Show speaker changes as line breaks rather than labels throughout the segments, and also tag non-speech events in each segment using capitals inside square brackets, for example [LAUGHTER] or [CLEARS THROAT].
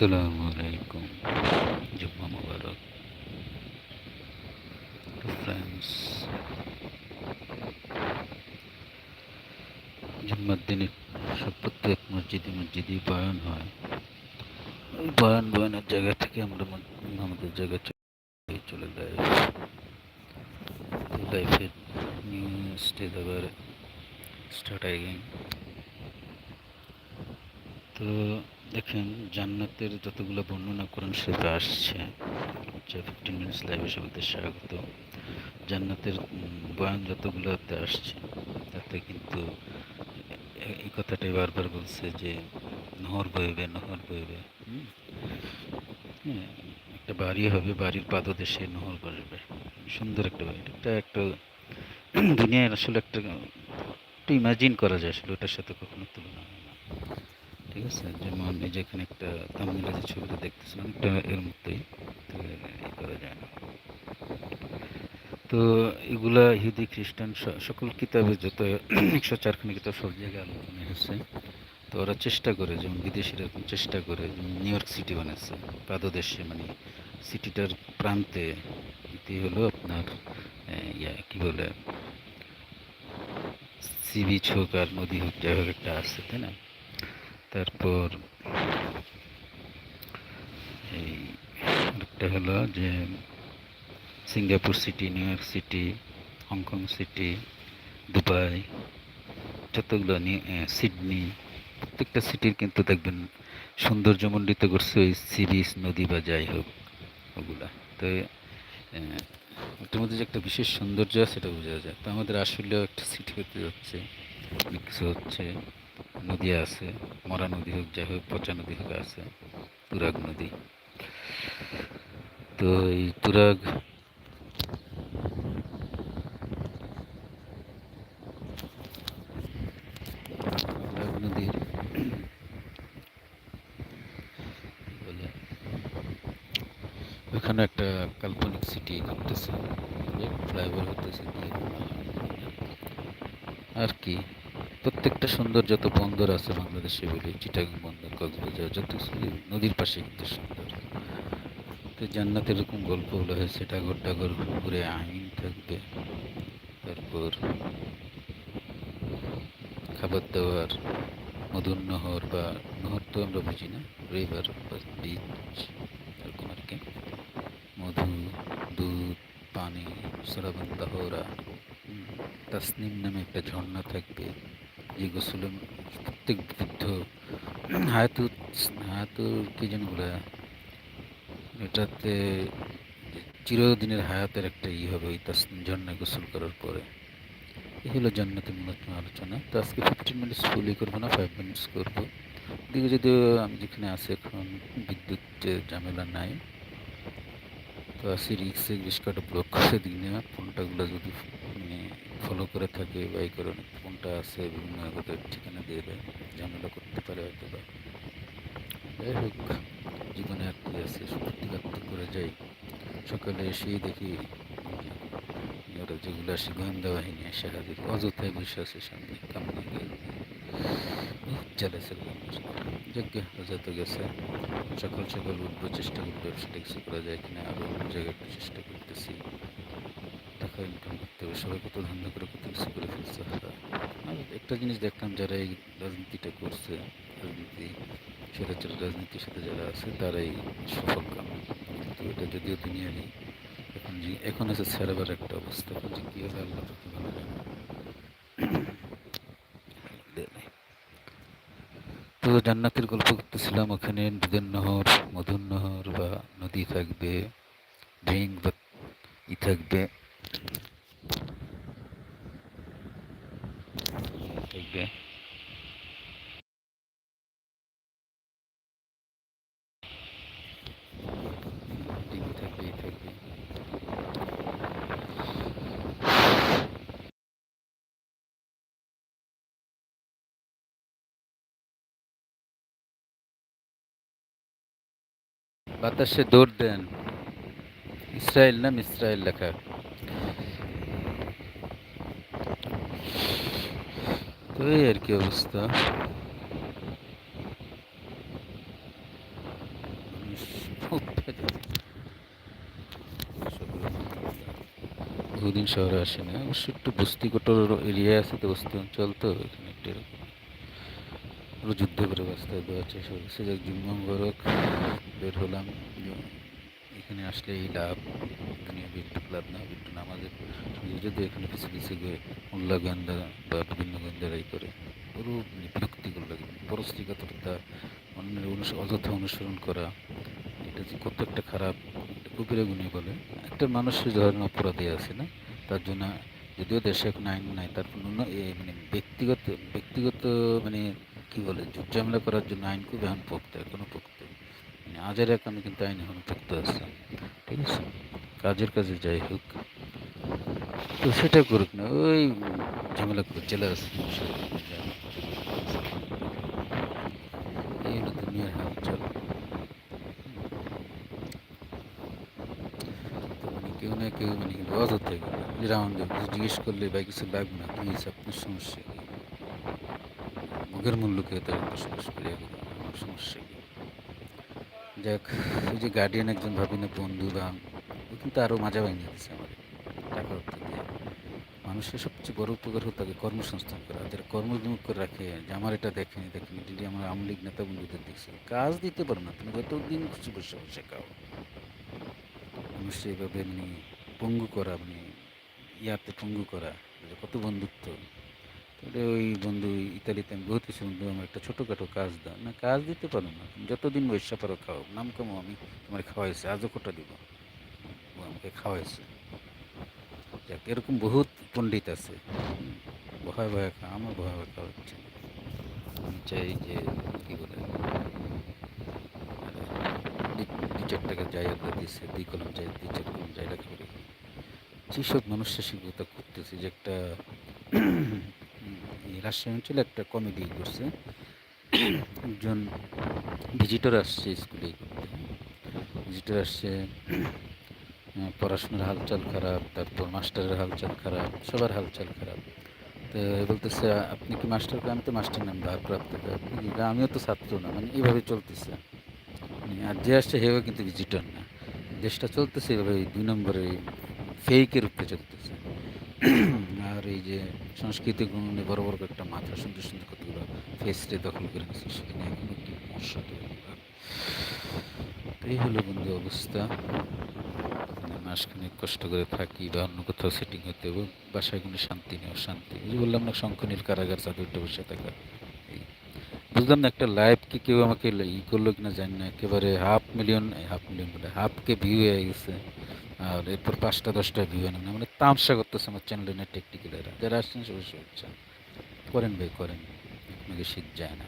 আসসালামু আলাইকুম জুম্মা মুবারক ফ্রেন্ডস জুম্মার দিনে সব প্রত্যেক মসজিদে মসজিদে বয়ান হয় ওই বয়ান বয়ানের জায়গা থেকে আমরা মন- আমাদের জায়গা চলে চলে যাই লাইফের নিউ স্টেজ আবার স্টার্ট again. তো দেখেন, জান্নাতের যতগুলো বর্ণনা করেন সেটা আসছে হচ্ছে ফিফটিন মিনিটস লাইভে সবাইকে স্বাগত। জান্নাতের বয়ান যতগুলোতে আসছে, তাতে কিন্তু এই কথাটাই বারবার বলছে যে নহর বইবে নহর বইবে? হ্যাঁ একটা বাড়ি হবে, বাড়ির পাদদেশে নহর বসবে। সুন্দর একটা বাড়ি। এটা একটা [CLEARS THROAT] দুনিয়ার আসলে একটা, একটু ইমাজিন করা যায় আসলে, ওটার সাথে কখনো না ঠিক আছে? যেমন এই যে এখানে একটা তামিলের যে ছবিটা দেখতেছিলাম, এটা এর তো করা যায় না। তো এগুলা ইহুদি খ্রিস্টান সকল কিতাবে যত একশো চারখানি কিতাব সব জায়গায় আলোচনা হয়েছে। তো ওরা চেষ্টা করে, যেমন বিদেশিরা এরকম চেষ্টা করে, যেমন নিউ ইয়র্ক সিটি বানাচ্ছে পাদদেশে মানে সিটিটার প্রান্তে এটি হলো আপনার ইয়া, কি বলে সি হোক আর নদী হোক, যাই হোক একটা আছে, তাই না? তারপর এই একটা হলো যে Singapore city, New York city, Hong Kong city, Dubai, যতগুলো সিডনি, প্রত্যেকটা সিটির কিন্তু দেখবেন সৌন্দর্যমণ্ডিত করছে ওই সি বিচ নদী বা যাই হোক ওগুলা। তো ওটার মধ্যে যে একটা বিশেষ সৌন্দর্য সেটা বোঝা যায়। তো আমাদের আসলেও একটা সিটি হতে যাচ্ছে কিছু হচ্ছে। নদী আছে, মরা নদী হোক, যাই হোক, পচা নদী হোক আছে, তুরাগ নদী। তো এই তুরাগ তুরাগ নদীর কি বলে ওখানে একটা কাল্পনিক সিটি করতেছে ফ্লাইওভার হতেছে দিয়ে আর কি? প্রত্যেকটা সুন্দর যত বন্দর আছে বাংলাদেশে বলি চিটাগাং বন্দর কক্সবাজার যত নদীর পাশে কিন্তু সুন্দর। তো জান্নাত এরকম গল্পগুলো হয়েছে টাগর টাগর ঘুরে আইন থাকবে তারপর খাবার দাবার মধুর নহর বা নহর তো আমরা বুঝি না রিভার বা বিচ এরকম আর কি। মধু দুধ পানি সরাবন তাহরা হুম, তাসনিম নামে একটা ঝর্ণা থাকবে। যে গোসলে প্রত্যেক বৃদ্ধ হায়াতু হায়াতুর কি যেন বলে এটাতে যে চিরদিনের হায়াতের একটা ই হবে ওই তাসনিম ঝর্ণায় গোসল করার পরে এই হলো জান্নাতের মূলত আলোচনা তো আজকে ফিফটিন মিনিটস ফুলই করব না ফাইভ মিনিটস করব দিকে যদিও আমি যেখানে আছি এখন বিদ্যুৎ যে ঝামেলা নাই তো আসি রিক্সে রিক্সাটা ব্লক করে দিই না ফোনটাগুলো যদি মানে ফলো করে থাকে বা এই কারণে ফোনটা আছে, বিভিন্ন ওদের ঠিকানা দিয়ে দেয়, ঝামেলা করতে পারে হয়তো বা যাই হোক, জীবনে কি আছে সত্যিকার করে যাই। সকালে এসেই দেখি ওরা যেগুলো আসে গোয়েন্দা বাহিনী এসে হাজির, অযথায় বসে আছে সামনে কামনে গিয়ে জ্বালাইছে যজ্ঞ তো গেছে। সকাল সকাল উঠবো, চেষ্টা করব ব্যবসাটা কিছু করা যায় কিনা আরও অন্য জায়গায় একটু চেষ্টা করতেছি। টাকা ইনকাম করতে হবে সবাই কত ধান্দা করে কত কিছু করে ফেলছে আর একটা জিনিস দেখলাম যারা এই রাজনীতিটা করছে, রাজনীতি স্বৈরাচার রাজনীতির সাথে যারা আছে, তারাই সফল কাম। কিন্তু এটা যদিও দুনিয়া নেই, এখন যে, এখন আছে ছাড়াবার একটা অবস্থা, এখন যে কী হবে আল্লাহ ভালো তো জান্নাতের গল্প করতেছিলাম, ওখানে দুধের নহর, মধুর নহর বা নদী থাকবে ড্রিঙ্ক বা ই থাকবে। বাতাসে দৌড় দেন। ইসরায়েল নাম ইসরায়েল লেখা। তো এই আর কি অবস্থা? বহুদিন শহরে আসে না অবশ্য একটু বস্তি কোটর এরিয়া আছে তো, বস্তি অঞ্চল তো, এখানে একটু এরকম। পুরো যুদ্ধ করে বাঁচতে দেওয়ার চেষ্টা করছে যাক জুম্মা মুবারক বের হলাম এখানে আসলে এই লাভ, এখানে একটু লাভ না একটু নামাজের যদি এখানে পিছিয়ে পিছিয়ে গিয়ে উল্লা গোয়েন্দা বা বিভিন্ন গোয়েন্দারাই করে, পুরো মানে বিরক্তিকর লাগে পরশ্রীকাতরতা অন্যের অযথা অনুসরণ করা, এটা যে কত একটা খারাপ কবিরা গুণী বলে। একটা মানুষের ধরনের অপরাধী আছে না, তার জন্য যদিও দেশে এখন আইন নাই, তার কোনো, এ মানে ব্যক্তিগত ব্যক্তিগত মানে কি বলে যুদ্ধ ঝামেলা করার জন্য আইন খুব এখন পোক্ত, এখনও পোক্ত। মানে আজের এখনও কিন্তু আইন এখনও পোক্ত আছে। ঠিক আছে? কাজের কাজে যাই হোক। তো সেটা করুক না, ওই ঝামেলা দুনিয়ার হালচাল। মানে কেউ না কেউ মানে অযথা রাউন্ড জিজ্ঞেস করলে বা কিছু লাগবে না হয়েছে, আপনার সমস্যা কি মুখের মূল্য তার বসবাস করে আমার সমস্যা কি? যাক ওই যে গার্ডিয়ান একজন ভাবি না বন্ধু বা কিন্তু আরও মাজা ভেঙে দিচ্ছে আমার টাকা মানুষের সবচেয়ে বড় উপকার হতো তাকে কর্মসংস্থান করা। যারা কর্মবিমুখ করে রাখে, যে আমার এটা দেখেনি দেখেনি যদি আমার আওয়ামী লীগ নেতা বন্ধুদের দেখছি। কাজ দিতে পারো না, তুমি যতদিন খুশি বসে বসে খাও। মানুষ এভাবে মানে পঙ্গু করা মানে ইয়াতে পঙ্গু করা কত বন্ধুত্ব। তাহলে ওই বন্ধু ইতালিতে আমি বহুত কিছু বন্ধু, আমার একটা ছোটোখাটো কাজ দাও। না, কাজ দিতে পারো না। যতদিন বৈশা পারো খাও। নাম কামো, আমি তোমার খাওয়াইছে, আজও কোটা দিব। আমাকে খাওয়াইছে। যাক, এরকম বহুত পণ্ডিত আছে। ভয় ভয় খা, আমার ভয় ভয় খাওয়া হচ্ছে আমি চাই যে, কী বলে দুই চার টাকা আল্লাহ দিচ্ছে দুই কলম যাই দুই চার কলম যাই রাখি যেসব মানুষের শিক্ষতা করতেছে, যে একটা রাজশাহী অঞ্চলে একটা কমেডি করছে। একজন ভিজিটর আসছে স্কুলে করতে। ভিজিটর আসছে পড়াশোনার হালচাল খারাপ, তারপর মাস্টারের হালচাল খারাপ, সবার হালচাল খারাপ। তো বলতেছে আপনি কি মাস্টার? আমি তো মাস্টার নাম ভারপ্রাপ্ত তো আপনি আমিও তো ছাত্র না মানে এইভাবে চলতেছে। মানে আর যে আসছে, হেও কিন্তু ভিজিটর না। দেশটা চলতেছে, এভাবে দুই নম্বরে ফেকের উপরে চলতেছে। আর এই যে সাংস্কৃতিক উন্নয়নে বড় বড় একটা মাথা সুন্দর সুন্দর কতগুলো ফেসটে দখল করে নিচ্ছে সেখানে এখনও কি মশা তো এগুলো। এই হলো বন্ধু অবস্থা। মাসখানেক কষ্ট করে থাকি, বা অন্য কোথাও সেটিং হতে হবে, বাসায় কোনো শান্তি নেই, অশান্তি এই বললাম না শঙ্খনীল কারাগার, চাদরটা বসে থাকা বুঝলাম না, একটা লাইভ কি কেউ আমাকে ই করল কিনা জানি না, একেবারে হাফ মিলিয়ন হাফ মিলিয়ন বলে হাফ কে ভিউ হয়ে গেছে। আর এরপর পাঁচটা দশটা ভিউ হয় না মানে তামসা করতেছে আমার চ্যানেলে না টেকটিক্যালেরা যারা আসছেন সবাই শুভেচ্ছা। করেন ভাই করেন। আপনাকে শীত যায় না।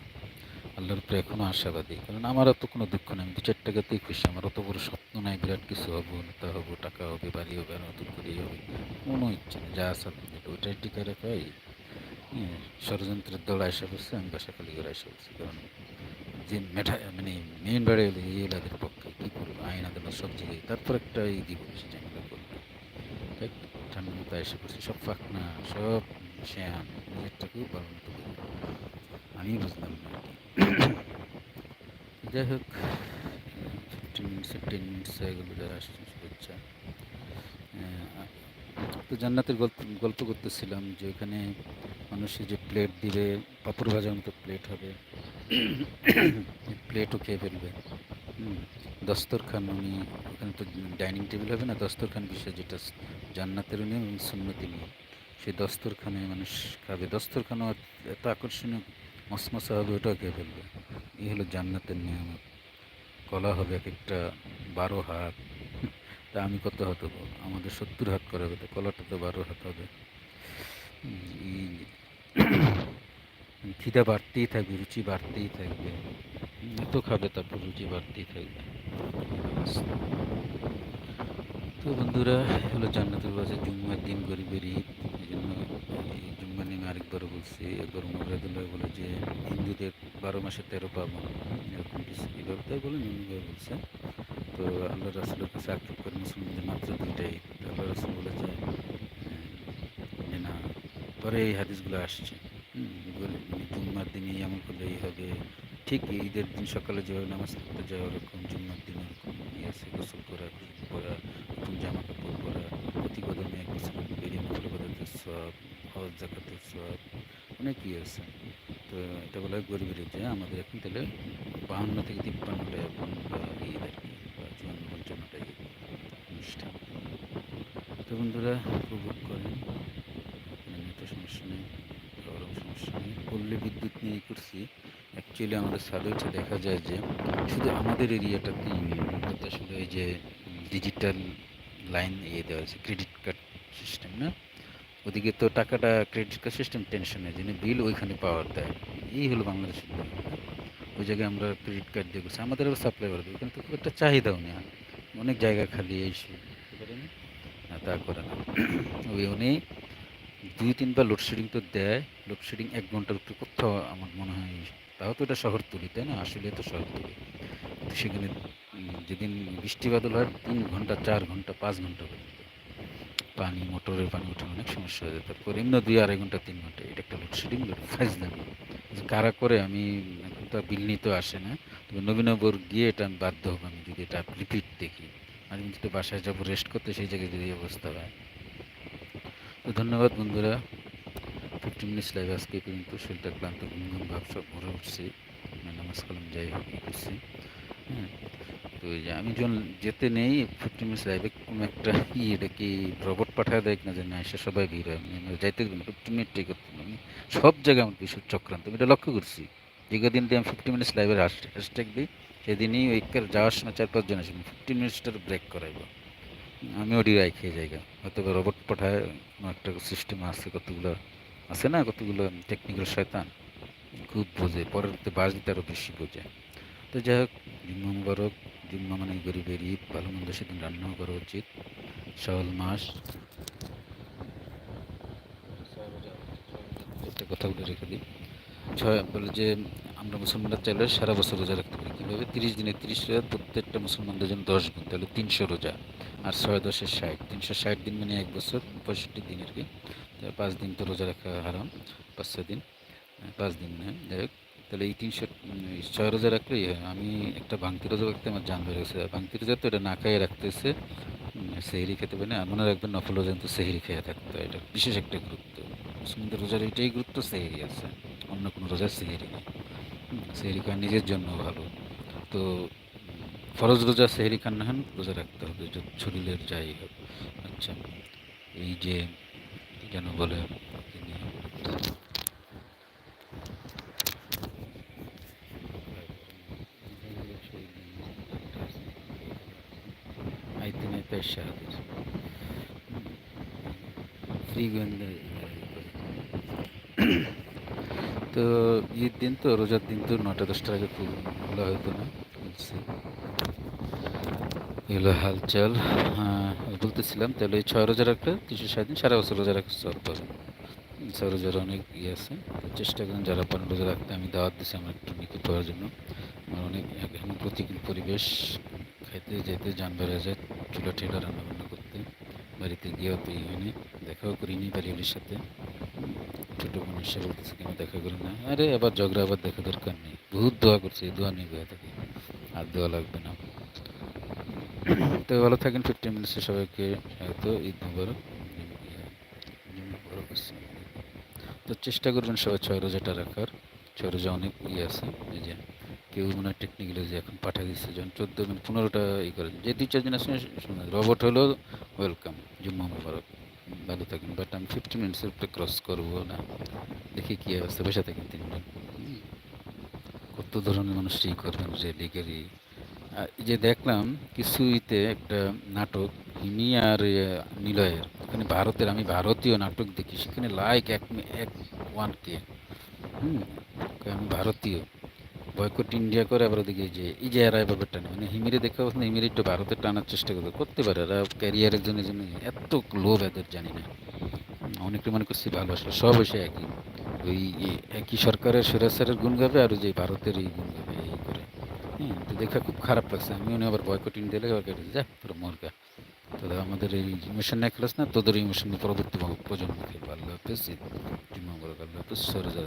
আল্লাহর উপরে এখনও আশাবাদী। কারণ আমার অত কোনো দুঃখ নেই। আমি দু চার টাকাতেই খুশি। আমার অত বড় স্বপ্ন নাই। বিরাট কিছু হব নেতা হব টাকা হবে বাড়ি হবে আর নতুন করেই হবে। কোনো ইচ্ছে নেই। যা আছে ওইটাই টিকা রাখাই হ্যাঁ, ষড়যন্ত্রের দল আসা করছে আমি বাসা খালি করে আসা করছি কারণ যে মেঠা মানে মেন বাড়ি হলে এই এলাকার পক্ষে। করব আইন সব জায়গায়। তারপর একটা এই দিব ঝামেলা তাই ঠান্ডা মতো এসে করছি সব ফাঁক না সব শ্যাম, নিজেরটাকেও পালন করি আমি বুঝলাম না যাই হোক ফিফটিন মিনিটসে টেন মিনিটস হয়ে গেলো যারা আসছেন শুভেচ্ছা তো জান্নাতের গল্প গল্প করতেছিলাম যে ওখানে মানুষের যে প্লেট দিবে, পাপড় ভাজার মতো প্লেট হবে। প্লেটও খেয়ে ফেলবে। দস্তরখান উনি, ওখানে তো ডাইনিং টেবিল হবে না, দস্তরখান বিষয় যেটা জান্নাতের নিয়ম এবং সুন্নতি নিয়ম সেই দস্তরখানে মানুষ খাবে। দস্তরখানও এত- আকর্ষণীয় মশমশা হবে, ওটাও খেয়ে ফেলবে? এই হলো জান্নাতের নিয়ম কলা হবে এক একটা বারো হাত। তা আমি কত হাত হব? আমাদের সত্তর হাত করা হবে কলাটা তো বারো হাত হবে। [COUGHS] খিদা বাড়তেই থাকবে, রুচি বাড়তেই থাকবে। এত খাবে তারপর রুচি বাড়তেই থাকবে। তো বন্ধুরা, হলো জান্নাতুল বাসে জুম্মার দিন গরিবের ঈদ। এই জন্য এই জুম্মার আরেকবারও বলছি, একবার মুরাদুল্লাহ বলে যে, হিন্দুদের বারো মাসে তেরো পাবন। এরকম কিছু এইভাবে তাই বলেন অন্যভাবে বলছে। তো আল্লাহ রাসুলের কাছে আক্ষেপ করে মুসলিমদের মাত্র দুইটাই আল্লাহ রাসুল বলে যে না, পরে এই হাদিসগুলো আসছে। মানে জুম্মার দিনে আমল করলে এই হবে। ঠিক ঈদের দিন সকালে যেভাবে নামাজ পড়তে যায় ওরকম জুম্মার দিন ওরকম ইয়ে আছে গোসল করা পরা নতুন জামা কাপড় পরা প্রতি কদমে এক বছর হজ জাকাতুল সওয়াব, অনেক ইয়ে আছে। তো এটা বলা হয় গরিবের ঈদ হ্যাঁ? আমাদের এখন তাহলে বাহান্ন থেকে তিপ্পান্নটা এখন ঈদ আর কি, বা চুয়ান্ন পঞ্চান্নটা ঈদ অনুষ্ঠান। তো বন্ধুরা, উপভোগ করেন। নেটে সমস্যা নেই, গরম সমস্যা নেই। পল্লী বিদ্যুৎ নিয়ে করছি। অ্যাকচুয়ালি আমাদের ছাদে উঠে দেখা যায় যে, শুধু আমাদের এরিয়াটাতেই আসলে এই যে ডিজিটাল লাইন ইয়ে দেওয়া হয়েছে ক্রেডিট কার্ড সিস্টেম না? ওদিকে তো টাকাটা ক্রেডিট কার্ড সিস্টেম টেনশন নেই, যিনি বিল ওইখানে পাওয়ার দেয়। এই হলো বাংলাদেশের? ওই জায়গায় আমরা ক্রেডিট কার্ড দিয়ে করছি। আমাদের সাপ্লাই করে দেবো কিন্তু খুব একটা চাহিদাও নেই। অনেক জায়গা খালি এই সেই বুঝতে পারেনি না, তা করে না। [CLEARS THROAT] ওই উনি দুই তিনবার লোডশেডিং তো দেয়। লোডশেডিং এক ঘণ্টার উপরে কোথাও আমার মনে হয় তাও তো এটা শহরতলি, তাই না? আসলে তো শহরতলি। কিন্তু সেখানে যেদিন বৃষ্টি বাদল হয়, তিন ঘণ্টা, চার ঘণ্টা, পাঁচ ঘণ্টা পর্যন্ত। পানি, মোটরের পানি ওঠানো অনেক সমস্যা হয়ে যায়। তারপর এমনি দুই আড়াই ঘণ্টা, তিন ঘণ্টা, এটা একটা লোডশেডিং ফাইজলামি কারা করে, আমি এখন তো বিল নিতে আসে না। তবে নবীনগর গিয়ে এটা আমি বাধ্য হব, আমি যদি এটা রিপিট দেখি। আমি যদি বাসায় যাব রেস্ট করতে সেই জায়গায় যদি অবস্থা হয়। তো ধন্যবাদ বন্ধুরা। ফিফটিন মিনিটস লাইভ আজকে কিন্তু শরীরটা ক্লান্ত ঘুম ঘুম ভাব সব ভরে উঠছি। নামাজ কালাম যাই হোক করছি। হ্যাঁ? তো এই যে আমি যখন যেতে নেই ফিফটিন মিনিটস লাইভে কোনো একটা ই এটা কি রবট পাঠায় দেয় না যে না, এসে সবাই ভিড় হয়। আমি যাইতে গেলাম ফিফটিন মিনিট ঠিক করতাম আমি সব জায়গায় আমার বিষয় চক্রান্ত, আমি এটা লক্ষ্য করছি। দীর্ঘদিন দিয়ে আমি ফিফটি মিনিটস লাইভের হ্যাশট্যাগ দিই। সেদিনই ওই যাওয়ার সময় চার পাঁচজন আসে ফিফটিন মিনিটসটার ব্রেক করাইবো। আমি ওটি রাখি জায়গা। হয়তো রোবট পাঠায়, কোনো একটা সিস্টেম আছে কতগুলো আছে না কতগুলো টেকনিক্যাল শয়তান? খুব বোঝে পরবর্তী বাস দিতে আরও বেশি বোঝে। তো যাই হোক, জুম্মা মুবারক, জুম্মা মানে গরিবের ঈদ ভালো মন্দ সেদিন রান্নাও করা উচিত। সওয়াল মাস। একটা কথা বলে রেখে দিই। ছয় বলে যে আমরা মুসলমানরা চাইলে সারা বছর রোজা রাখতে পারি। কীভাবে? তিরিশ দিনে তিরিশ রোজা, প্রত্যেকটা মুসলমানদের জন্য দশ গুণ, তাহলে তিনশো রোজা। আর ছয় দশের ষাট। তিনশো ষাট দিন মানে এক বছর, পঁয়ষট্টি দিন আর কি। পাঁচ দিন তো রোজা রাখা হারাম, পাঁচ, ছয় দিন। পাঁচ দিন মানে যাই হোক। তাহলে এই তিনশো ছয় রোজা রাখলেই হয়। আমি একটা ভাঙতি রোজা রাখতে আমার জান বেড়ে গেছে। ভাঙতি রোজা তো এটা না খাইয়ে রাখতেছে সেহেরি খেতে পারে না। আর মনে রাখবেন, নফল রোজা কিন্তু সেহরি খেয়ে থাকতে হয়। এটা বিশেষ একটা গুরুত্ব। মুসলিমদের রোজার এটাই গুরুত্ব, সেহরি আছে। অন্য কোনো রোজার সেহরি নেই। সেহরি খাওয়া নিজের জন্য ভালো। তো ফরজ রোজা, সেহরি খান না হন, রোজা রাখতে হবে। শরীরের যাই হোক। আচ্ছা এই যে যেন বলে তিনি? ফ্রি তো ঈদ দিন তো, রোজার দিন তো নটা দশটার আগে ভালো হতো না এগুলো হালচাল। বলতেছিলাম, তাহলে এই ছয় রোজা রাখলে তিনশো ষাট দিন সারা বছর রোজা রাখতে চল পাবে ছয় রোজার অনেক ইয়ে আছে চেষ্টা করেন যারা পারেন রোজা রাখতে, আমি দাওয়াত দিচ্ছি আমার একটু নিকট হওয়ার জন্য। আমার অনেক এখন প্রতিকূল পরিবেশ, খাইতে যেতে যান বেড়ে যায় চুলা ঠেলা রান্না বান্না করতে, বাড়িতে গিয়েও তো হয়নি, দেখাও করিনি বাড়িওয়ালির সাথে। ছোটো বোনের সাথে বলতেছে কেন দেখা করি না? আরে, আবার ঝগড়া, আবার দেখা দরকার নেই। বহুত দোয়া করছে, এই দোয়া নিয়ে গিয়ে থাকে। আর দোয়া লাগবে না। [COUGHS] তো ভালো থাকেন ফিফটিন মিনিটসে সবাইকে স্বাগত। ঈদ মুবারক। তো চেষ্টা করবেন সবাই ছয় রোজাটা রাখার। ছয় রোজা অনেক ইয়ে আছে। এই যে কেউ মনে হয় টেকনিক্যালি যে এখন পাঠা দিচ্ছে যখন চোদ্দ মিনিট পনেরোটা ই করে যে দুই চারজন আসলে শুনে রবট হলো ওয়েলকাম জুম্মা মুবারক। ভালো থাকেন। বাট আমি ফিফটি মিনিটসের উপরে ক্রস করব না। দেখি কী অবস্থা। বসে থাকেন তিনজন। হুম। কত ধরনের মানুষ এই করবেন যে এই যে দেখলাম কিছুইতে একটা নাটক হিমি আর নিলয়ের। ওখানে ভারতের, আমি ভারতীয় নাটক দেখি। সেখানে লাইক এক এক ওয়ান কে। হুম আমি ভারতীয়। বয়কট ইন্ডিয়া করে আবার ওদিকে যে, এই যে এরা এভাবে টানে। মানে হিমিরে দেখা অবস্থা, হিমিরে একটু ভারতের টানার চেষ্টা করবে। করতে পারে, এরা ক্যারিয়ারের জন্য জন্য এত লোভ এদের জানি না। অনেকে মনে করছি ভালো আসলে, সব এসে একই। ওই একই সরকারের সুরেশ্বরের গুণ গাবে আর যে ভারতের এই গুণ গাবে, এই করে। দেখা খুব খারাপ লাগছে আমি উনি আবার বয়কট দিলে আবার কেটে যা তোর মরগা তোরা আমাদের এই ইমোশন খেলাস না তোদের ইমোশন পরবর্তী প্রজন্ম খেলবে আল্লাহ হাফেজ মঙ্গল আল্লাহ হাফেজ সরে যা